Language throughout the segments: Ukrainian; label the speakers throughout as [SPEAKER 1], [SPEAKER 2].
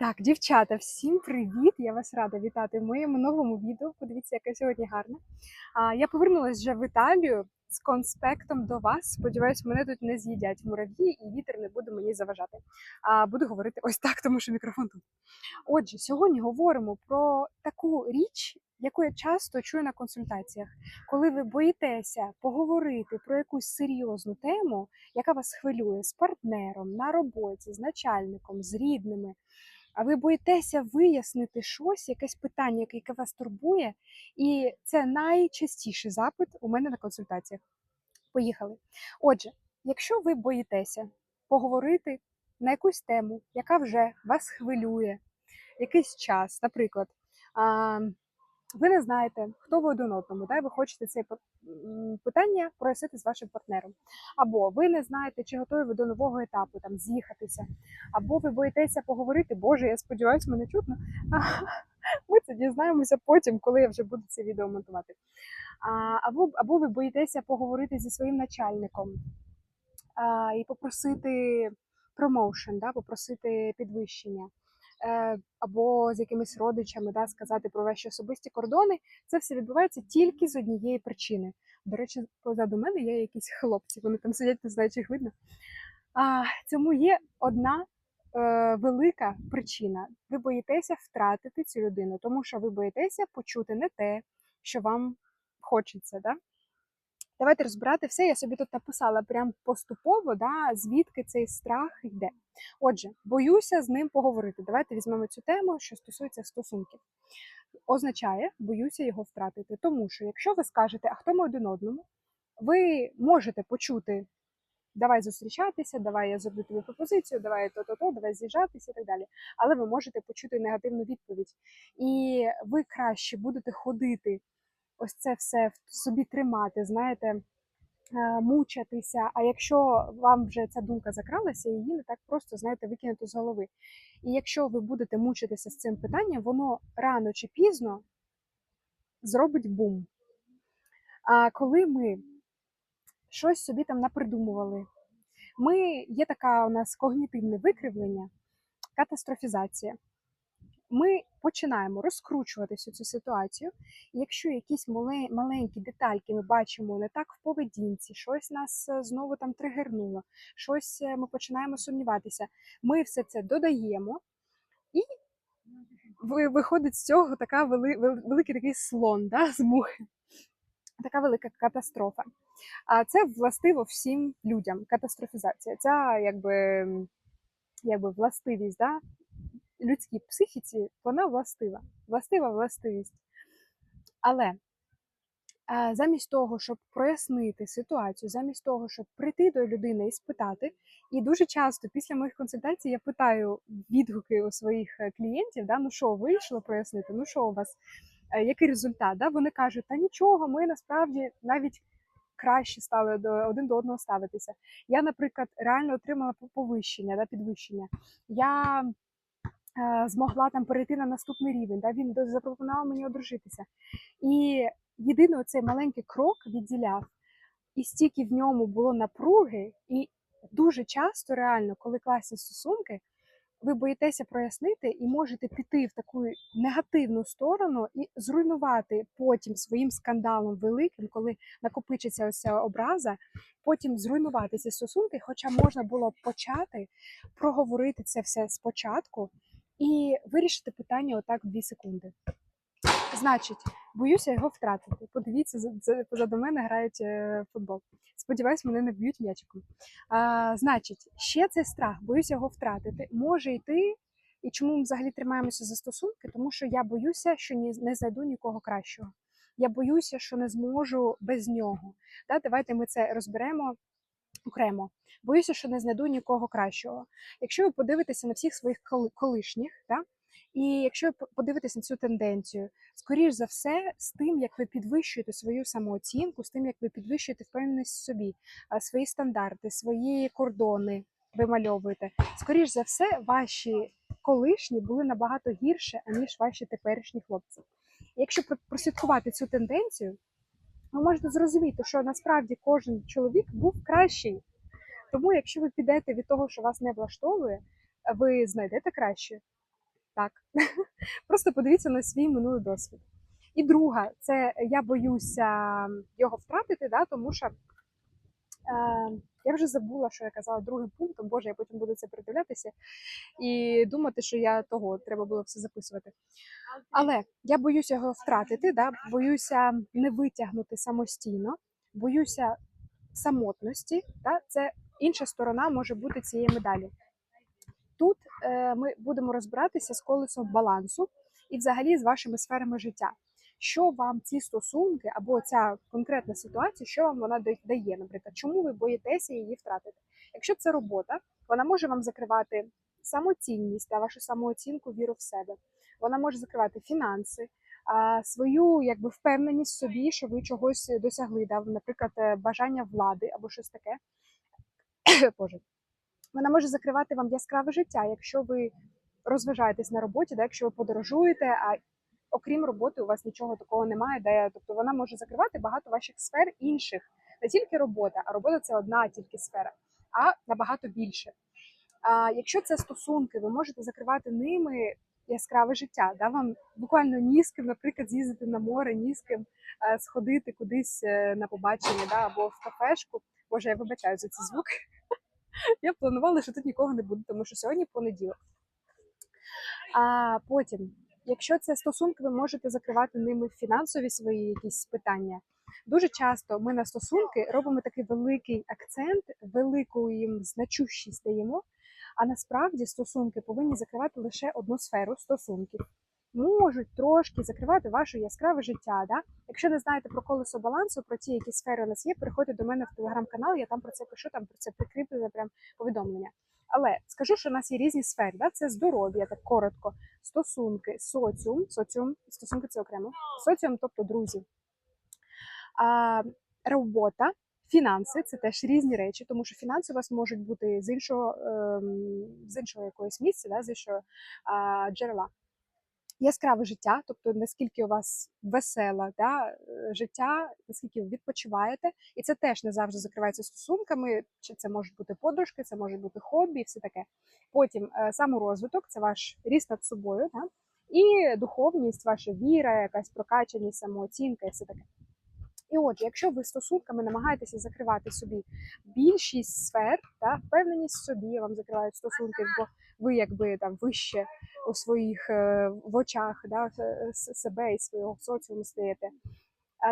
[SPEAKER 1] Так, дівчата, всім привіт! Я вас рада вітати в моєму новому відео. Подивіться, яке сьогодні гарне. Я повернулася вже в Італію з конспектом до вас. Сподіваюсь, мене тут не з'їдять мурав'ї і вітер не буде мені заважати. А буду говорити ось так, тому що мікрофон тут. Отже, сьогодні говоримо про таку річ, яку я часто чую на консультаціях, коли ви боїтеся поговорити про якусь серйозну тему, яка вас хвилює з партнером на роботі, з начальником, з рідними. А ви боїтеся вияснити щось, якесь питання, яке вас турбує, і це найчастіший запит у мене на консультаціях. Поїхали. Отже, якщо ви боїтеся поговорити на якусь тему, яка вже вас хвилює якийсь час, наприклад, ви не знаєте, хто ви один одному, і ви хочете це питання прояснити з вашим партнером. Або ви не знаєте, чи готові ви до нового етапу там з'їхатися, або ви боїтеся поговорити. Боже, я сподіваюся, мене чутно. Ми це дізнаємося потім, коли я вже буду це відео монтувати. Або або ви боїтеся поговорити зі своїм начальником і попросити промоушен, да, попросити підвищення. Е, або з якимись родичами да, сказати про ваші особисті кордони, це все відбувається тільки з однієї причини. До речі, позаду мене є якісь хлопці, вони там сидять, не знаю, чи їх видно. А, Цьому є одна е, велика причина. Ви боїтеся втратити цю людину, тому що ви боїтеся почути не те, що вам хочеться. Да? Давайте розбирати все. Я собі тут написала прям поступово, да, звідки цей страх йде. Отже, боюся з ним поговорити. Давайте візьмемо цю тему, що стосується стосунків. Означає, боюся його втратити. Тому що, якщо ви скажете, а хто ми один одному, ви можете почути. Давай зустрічатися, давай я зроблю тобі пропозицію, давай то-то-то, давай з'їжджатися і так далі. Але ви можете почути негативну відповідь. І ви краще будете ходити ось це все в собі тримати, знаєте, е, мучатися. А якщо вам вже ця думка закралася, її не так просто, знаєте, викинути з голови. І якщо ви будете мучитися з цим питанням, воно рано чи пізно зробить бум. А коли ми щось собі там напридумували, ми є така у нас когнітивне викривлення, катастрофізація ми починаємо розкручувати всю цю ситуацію. І якщо якісь маленькі детальки ми бачимо не так в поведінці, щось нас е, знову там тригернуло, щось е, ми починаємо сумніватися, ми все це додаємо, і виходить з цього така вели, великий такий слон да, з мухи. Така велика катастрофа. А це властиво всім людям. Катастрофізація. Ця якби якби властивість да, людській психіці вона властива, властива властивість. Але замість того, щоб прояснити ситуацію, замість того, щоб прийти до людини і спитати, і дуже часто після моїх консультацій я питаю відгуки у своїх е, клієнтів: да, ну що вийшло прояснити, ну що у вас, е, який результат? Да? Вони кажуть, та нічого, ми насправді навіть краще стали до один до одного ставитися. Я, наприклад, реально отримала повищення, да, підвищення. Я змогла там перейти на наступний рівень. Да? Він запропонував мені одружитися. І єдиний цей маленький крок відділяв, і стільки в ньому було напруги, і дуже часто, реально, коли класні стосунки, ви боїтеся прояснити і можете піти в таку негативну сторону і зруйнувати потім своїм скандалом великим, коли накопичиться ось ця образа, потім зруйнувати ці стосунки, хоча можна було почати проговорити це все спочатку і вирішити питання отак в 2 секунди. Значить, боюся його втратити. Подивіться, позаду мене грають е, футбол. Сподіваюсь, мене не б'ють м'ячиком. А, Значить, ще цей страх, боюся його втратити. Може йти. І чому ми взагалі тримаємося за стосунки? Тому що я боюся, що не знайду нікого кращого. Я боюся, що не зможу без нього. Да, Давайте ми це розберемо окремо. Боюся, що не знайду нікого кращого. Якщо ви подивитеся на всіх своїх колишніх, да, і якщо ви подивитеся на цю тенденцію, скоріш за все, з тим, як ви підвищуєте свою самооцінку, з тим, як ви підвищуєте впевненість в собі, свої стандарти, свої кордони вимальовуєте, скоріш за все, ваші колишні були набагато гірше, аніж ваші теперішні хлопці. Якщо прослідкувати цю тенденцію, ви можете зрозуміти, що насправді кожен чоловік був кращий. Тому, якщо ви підете від того, що вас не влаштовує, ви знайдете краще, Так. Просто подивіться на свій минулий досвід. І друга, це я боюся його втратити, да, тому що е, я вже забула, що я казала другим пунктом. Боже, я потім буду це передивлятися і думати, що я того треба було все записувати. Але я боюся його втратити, да, боюся не витягнути самостійно, боюся самотності. Да, це інша сторона може бути цієї медалі. Тут е, ми будемо розбиратися з колесом балансу і взагалі з вашими сферами життя. Що вам ці стосунки або ця конкретна ситуація, що вам вона дає, наприклад, чому ви боїтеся її втратити? Якщо це робота, вона може вам закривати самоцінність та вашу самооцінку, віру в себе. Вона може закривати фінанси, свою якби впевненість в собі, що ви чогось досягли, да, наприклад, е, бажання влади або щось таке. Боже. Вона може закривати вам яскраве життя, якщо ви розважаєтесь на роботі, да, якщо ви подорожуєте, а окрім роботи у вас нічого такого немає, де тобто вона може закривати багато ваших сфер інших, не тільки робота, а робота це одна тільки сфера, а набагато більше. А якщо це стосунки, ви можете закривати ними яскраве життя. Да? Вам буквально ні з ким, наприклад, з'їздити на море, ні з ким е, сходити кудись е, на побачення, да? або в кафешку. Боже, я вибачаю за ці звуки. Я планувала, що тут нікого не буде, тому що сьогодні понеділок. А потім, якщо це стосунки, ви можете закривати ними фінансові свої якісь питання. Дуже часто ми на стосунки робимо такий великий акцент, велику їм значущість даємо. А насправді стосунки повинні закривати лише одну сферу стосунків. Можуть трошки закривати ваше яскраве життя. Да? Якщо не знаєте про колесо балансу, про ті, які сфери у нас є, переходьте до мене в телеграм-канал, я там про це пишу, там про це прикріплене прям повідомлення. Але скажу, що в нас є різні сфери. Да? Це здоров'я, так коротко, стосунки, соціум, соціум, стосунки це окремо, соціум, тобто друзі. А, робота, фінанси це теж різні речі, тому що фінанси у вас можуть бути з іншого, ем, з іншого якогось місця, да? з іншого а, джерела. Яскраве життя, тобто наскільки у вас веселе да, е, життя, наскільки ви відпочиваєте, і це теж не завжди закривається стосунками. Чи це можуть бути подружки, це може бути хобі, все таке. Потім е, саморозвиток це ваш ріст над собою, да? і духовність, ваша віра, якась прокачаність, самооцінка і все таке. І отже, якщо ви стосунками намагаєтеся закривати собі більшість сфер, та впевненість в собі вам закривають стосунки, бо ви якби там вище у своїх е, в очах да, себе і свого соціуму стаєте.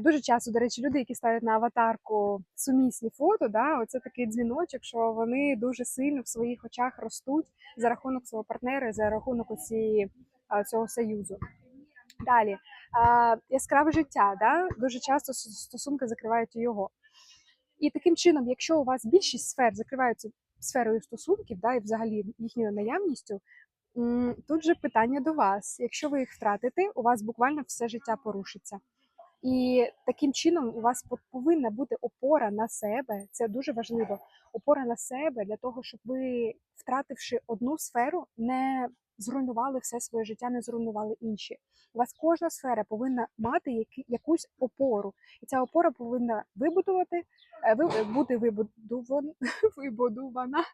[SPEAKER 1] Дуже часто, до речі, люди, які ставлять на аватарку сумісні фото, да, оце такий дзвіночок, що вони дуже сильно в своїх очах ростуть за рахунок свого партнера, за рахунок цієї цього союзу. Далі яскраве життя, да? дуже часто стосунки закривають його. І таким чином, якщо у вас більшість сфер закриваються сферою стосунків, да, і взагалі їхньою наявністю, тут же питання до вас. Якщо ви їх втратите, у вас буквально все життя порушиться. І таким чином у вас повинна бути опора на себе. Це дуже важливо. Опора на себе для того, щоб ви, втративши одну сферу, не зруйнували все своє життя, не зруйнували інші. У вас кожна сфера повинна мати якусь опору, і ця опора повинна вибудувати, е, ви- бути вибудована, вибудована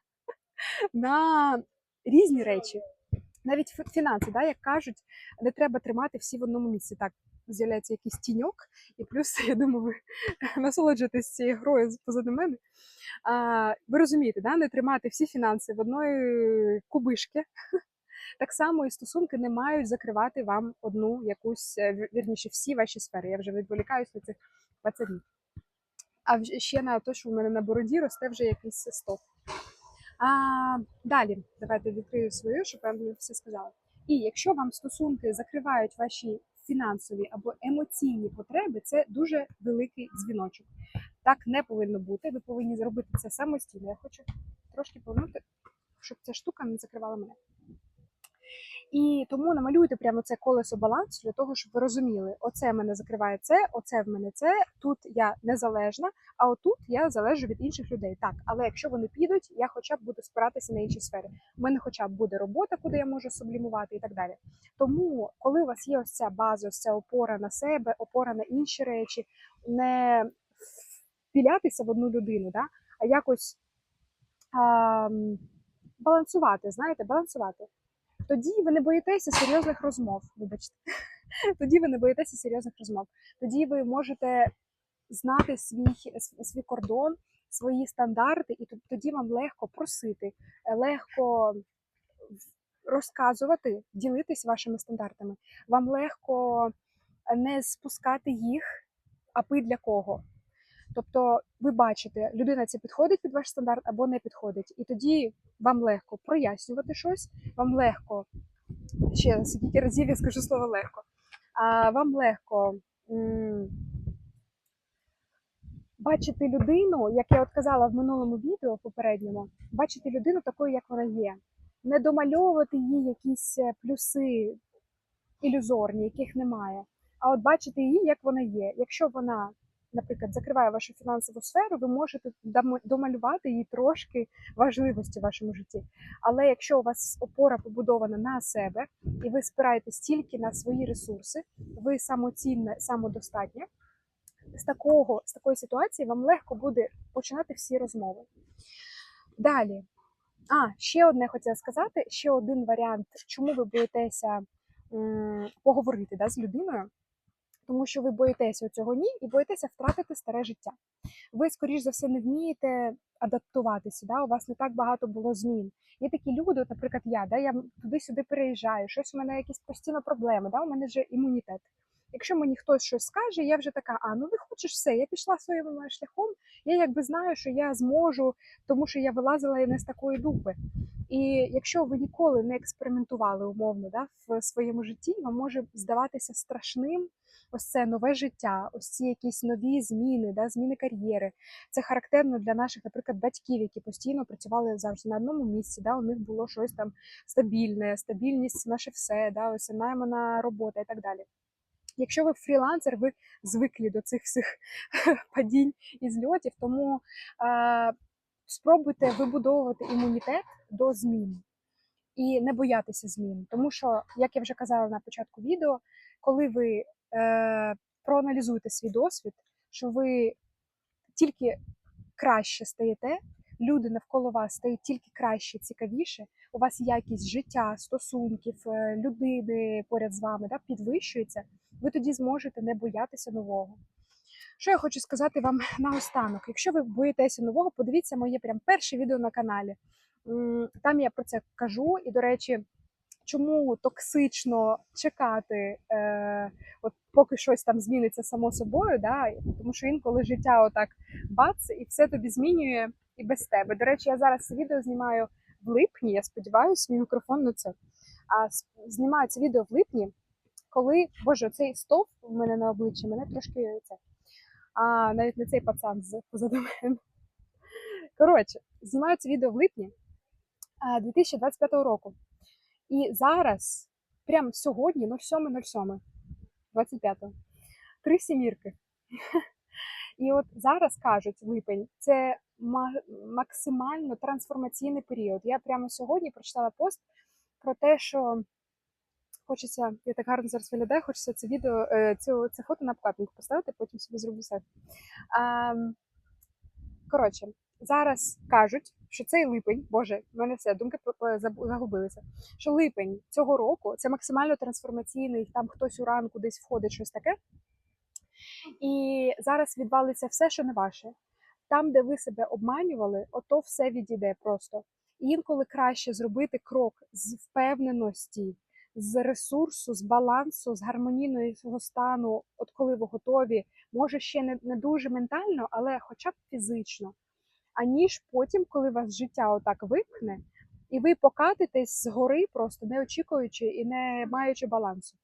[SPEAKER 1] на різні речі. Навіть фінанси, да, як кажуть, не треба тримати всі в одному місці. Так, з'являється якийсь тіньок, і плюс, я думаю, ви насолоджуєтесь цією грою позаду мене. А, ви розумієте, да? не тримати всі фінанси в одної кубишки. Так само і стосунки не мають закривати вам одну якусь, е, вірніше, всі ваші сфери. Я вже відволікаюсь на цих пацанів. А ще на те, що в мене на бороді росте вже якийсь стоп. А, далі, давайте відкрию свою, щоб я все сказала. І якщо вам стосунки закривають ваші фінансові або емоційні потреби, це дуже великий дзвіночок. Так не повинно бути. Ви повинні зробити це самостійно. Я хочу трошки повернути, щоб ця штука не закривала мене. І тому намалюйте прямо це колесо балансу для того, щоб ви розуміли, оце мене закриває це, оце в мене це. Тут я незалежна, а отут я залежу від інших людей. Так, але якщо вони підуть, я хоча б буду спиратися на інші сфери. У мене хоча б буде робота, куди я можу сублімувати і так далі. Тому, коли у вас є ось ця база, ось ця опора на себе, опора на інші речі, не впілятися в одну людину, да? а якось а, балансувати, знаєте, балансувати. Тоді ви не боїтеся серйозних розмов. Вибачте, тоді ви не боїтеся серйозних розмов. Тоді ви можете знати свій, свій кордон, свої стандарти, і тод- тоді вам легко просити, е, легко розказувати, ділитись вашими стандартами. Вам легко е, не спускати їх, аби для кого. Тобто, ви бачите, людина це підходить під ваш стандарт або не підходить. І тоді вам легко прояснювати щось, вам легко, ще скільки разів я скажу слово легко, а вам легко м, бачити людину, як я от казала в минулому відео попередньому, бачити людину такою, як вона є. Не домальовувати їй якісь е, плюси ілюзорні, яких немає. А от бачити її, як вона є. Якщо вона, наприклад, закриває вашу фінансову сферу, ви можете домалювати їй трошки важливості в вашому житті. Але якщо у вас опора побудована на себе, і ви спираєтесь тільки на свої ресурси, ви самоцінне, самодостатня, з такого з такої ситуації вам легко буде починати всі розмови. Далі. А, ще одне хотіла сказати: ще один варіант, чому ви боїтеся м, поговорити да, з людиною, тому що ви боїтеся цього ні і боїтеся втратити старе життя. Ви, скоріш за все, не вмієте адаптуватися. Да? У вас не так багато було змін. Є такі люди, от, наприклад, я, да, я туди-сюди переїжджаю, щось у мене якісь постійно проблеми, да? у мене вже імунітет. Якщо мені хтось щось скаже, я вже така, а ну не хочеш все, я пішла своїм е, шляхом, я якби знаю, що я зможу, тому що я вилазила не з такої дупи. І якщо ви ніколи не експериментували умовно да, в своєму житті, вам може здаватися страшним ось це нове життя, ось ці якісь нові зміни, да, зміни кар'єри. Це характерно для наших, наприклад, батьків, які постійно працювали завжди на одному місці. Да, у них було щось там стабільне, стабільність, наше все, да, ось наймана робота і так далі. Якщо ви фрілансер, ви звикли до цих всіх падінь і зльотів, тому е, спробуйте вибудовувати імунітет до змін і не боятися змін. Тому що, як я вже казала на початку відео, коли ви е, проаналізуєте свій досвід, що ви тільки краще стаєте, люди навколо вас стають тільки краще, цікавіше. У вас якість життя, стосунків, е, людини поряд з вами да, підвищується, ви тоді зможете не боятися нового. Що я хочу сказати вам наостанок? Якщо ви боїтеся нового, подивіться моє прям перше відео на каналі. Там я про це кажу, і, до речі, чому токсично чекати, е, от поки щось там зміниться само собою, да? тому що інколи життя отак бац, і все тобі змінює і без тебе. До речі, я зараз це відео знімаю в липні. Я сподіваюся, мій мікрофон на це. А знімаю це відео в липні, коли боже, цей стовп в мене на обличчі мене трошки це. А навіть не цей пацан з позаду мене. Коротше, знімаю це відео в липні 2025 року. І зараз, прямо сьогодні, 07.07, 25-го, три сімірки. І от зараз кажуть липень, це максимально трансформаційний період. Я прямо сьогодні прочитала пост про те, що хочеться, я так гарно зараз виглядаю, хочеться це відео, е, цю, це фото на обкладинку поставити, потім собі зроблю все. Коротше, зараз кажуть, що цей липень, боже, в мене все, думки загубилися. Що липень цього року це максимально трансформаційний, там хтось уранку кудись входить, щось таке. І зараз відвалиться все, що не ваше. Там, де ви себе обманювали, ото все відійде просто. І інколи краще зробити крок з впевненості, з ресурсу, з балансу, з гармонійного стану, от коли ви готові, може ще не, не дуже ментально, але хоча б фізично. Аніж потім, коли вас життя отак випхне, і ви покатитесь згори, просто не очікуючи і не маючи балансу.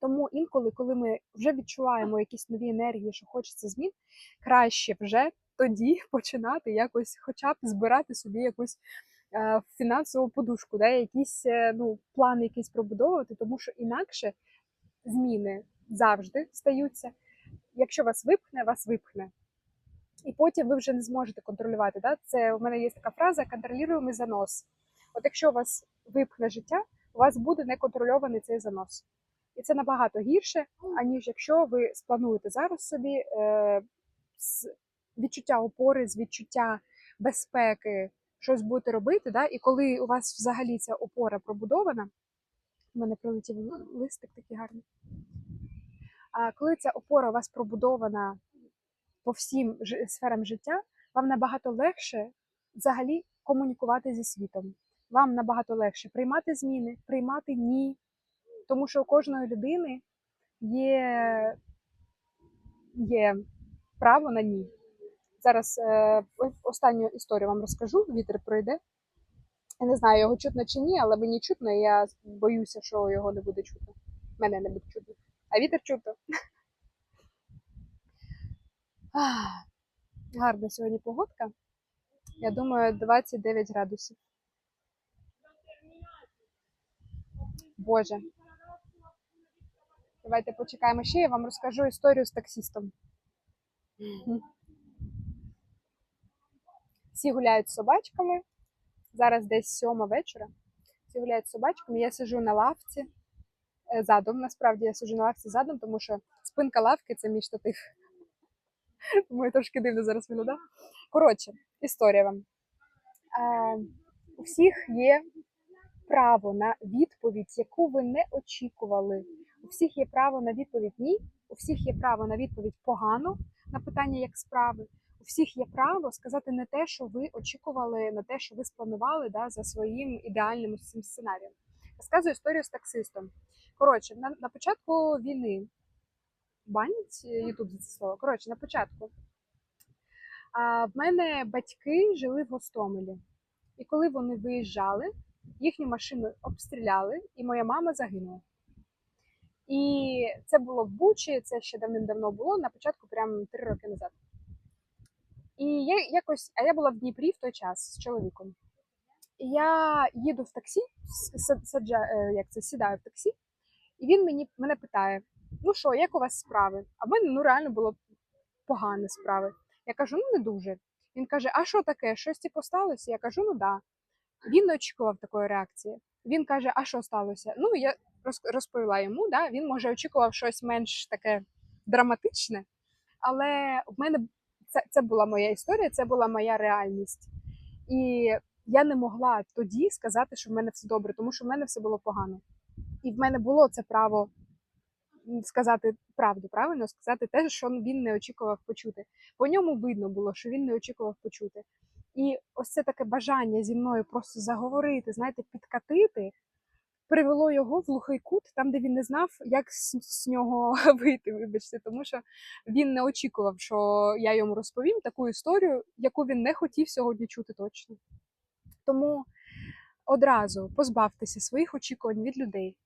[SPEAKER 1] Тому інколи, коли ми вже відчуваємо якісь нові енергії, що хочеться змін, краще вже тоді починати якось, хоча б збирати собі якусь е, фінансову подушку, да, якийсь е, ну, план якийсь пробудовувати, тому що інакше зміни завжди стаються. Якщо вас випхне, вас випхне. І потім ви вже не зможете контролювати. Да? Це у мене є така фраза контролюємий занос. От якщо у вас випхне життя, у вас буде неконтрольований цей занос. І це набагато гірше, аніж якщо ви сплануєте зараз собі е, з відчуття опори, з відчуття безпеки, щось будете робити. Да? І коли у вас взагалі ця опора пробудована, У мене прилетів листик такий гарний. А коли ця опора у вас пробудована по всім жи- сферам життя, вам набагато легше взагалі комунікувати зі світом. Вам набагато легше приймати зміни, приймати ні. Тому що у кожної людини є, є право на ні. Зараз е, останню історію вам розкажу. Вітер пройде. Я не знаю, його чутно чи ні, але мені чутно, і я боюся, що його не буде чутно. Мене не буде чутно. А вітер чутно. Гарна сьогодні погодка. Я думаю, 29 градусів. Боже. Давайте почекаємо ще, я вам розкажу історію з таксістом. Всі гуляють з собачками. Зараз десь сьома вечора. Всі гуляють з собачками. Я сижу на лавці е, задом. Насправді я сижу на лавці задом, тому що спинка лавки це мій штатив. Я трошки дивно зараз виглядаю. Коротше, історія вам. Е, у всіх є право на відповідь, яку ви не очікували. У всіх є право на відповідь ні, у всіх є право на відповідь погано на питання, як справи. У всіх є право сказати не те, що ви очікували, на те, що ви спланували да, за своїм ідеальним сценарієм. Розказую історію з таксистом. Коротше, на, на початку війни банять Ютуб за це слово. Коротше, на початку. А, в мене батьки жили в Гостомелі. І коли вони виїжджали, їхню машину обстріляли, і моя мама загинула. І це було в Бучі, це ще давним-давно було, на початку, прямо три роки назад. І я якось, а я була в Дніпрі в той час з чоловіком. І я їду в таксі, саджа, е, як це, сідаю в таксі, і він мені мене питає: ну що, як у вас справи? А в мене ну реально було погані справи. Я кажу, ну не дуже. Він каже: А що таке? Щось типу сталося? Я кажу, ну да. Він не очікував такої реакції. Він каже: А що сталося? Ну я роз- розповіла йому, да, він може очікував щось менш таке драматичне, але в мене це, це була моя історія, це була моя реальність. І я не могла тоді сказати, що в мене все добре, тому що в мене все було погано. І в мене було це право сказати правду, правильно сказати те, що він не очікував почути. По ньому видно було, що він не очікував почути. І ось це таке бажання зі мною просто заговорити, знаєте, підкатити, привело його в глухий кут, там, де він не знав, як з, з нього вийти, вибачте, тому що він не очікував, що я йому розповім таку історію, яку він не хотів сьогодні чути точно. Тому одразу позбавтеся своїх очікувань від людей.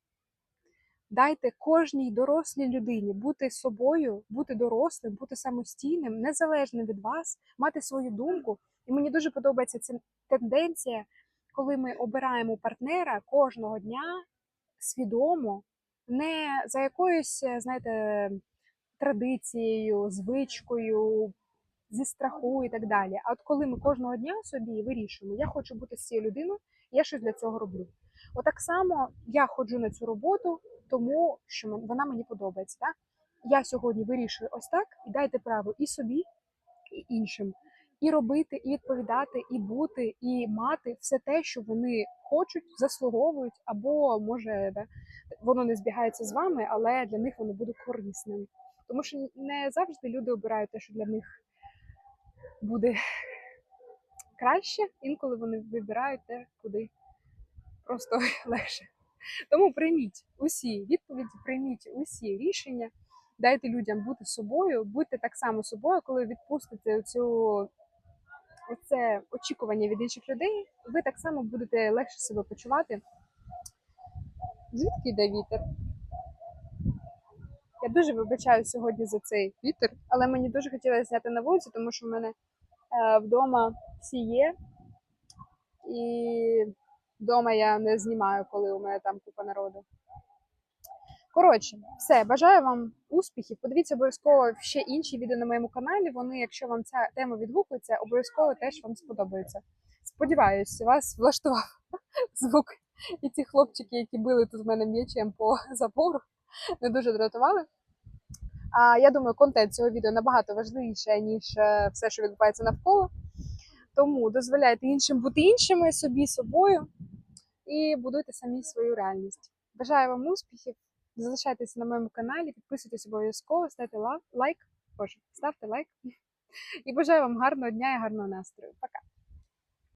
[SPEAKER 1] Дайте кожній дорослій людині бути собою, бути дорослим, бути самостійним, незалежним від вас, мати свою думку. І мені дуже подобається ця тенденція, коли ми обираємо партнера кожного дня свідомо, не за якоюсь, е, знаєте, традицією, звичкою, зі страху і так далі. А от коли ми кожного дня собі вирішуємо, я хочу бути з цією людиною, я щось для цього роблю. Отак само я ходжу на цю роботу, тому що вона мені подобається. Так? Я сьогодні вирішую ось так, і дайте право і собі, і іншим. І робити, і відповідати, і бути, і мати все те, що вони хочуть, заслуговують, або може да, воно не збігається з вами, але для них воно буде корисним. Тому що не завжди люди обирають те, що для них буде краще, інколи вони вибирають те, куди просто легше. Тому прийміть усі відповіді, прийміть усі рішення, дайте людям бути собою, будьте так само собою, коли відпустите цю оце очікування від інших людей, ви так само будете легше себе почувати. Звідки йде вітер? Я дуже вибачаю сьогодні за цей вітер, але мені дуже хотілося зняти на вулиці, тому що в мене е, вдома всі є, і вдома я не знімаю, коли у мене там купа народу. Коротше, все, бажаю вам успіхів. Подивіться обов'язково ще інші відео на моєму каналі. Вони, якщо вам ця тема відгукується, обов'язково теж вам сподобаються. Сподіваюсь, вас влаштував звук. І ці хлопчики, які били тут в мене м'ячем по забору, не дуже дратували. А я думаю, контент цього відео набагато важливіше, ніж е, все, що відбувається навколо. Тому дозволяйте іншим бути іншими, собі собою і будуйте самі свою реальність. Бажаю вам успіхів. Залишайтеся на моєму каналі, підписуйтесь обов'язково, ставте лайк. Боже, ставте лайк. І бажаю вам гарного дня і гарного настрою. Пока!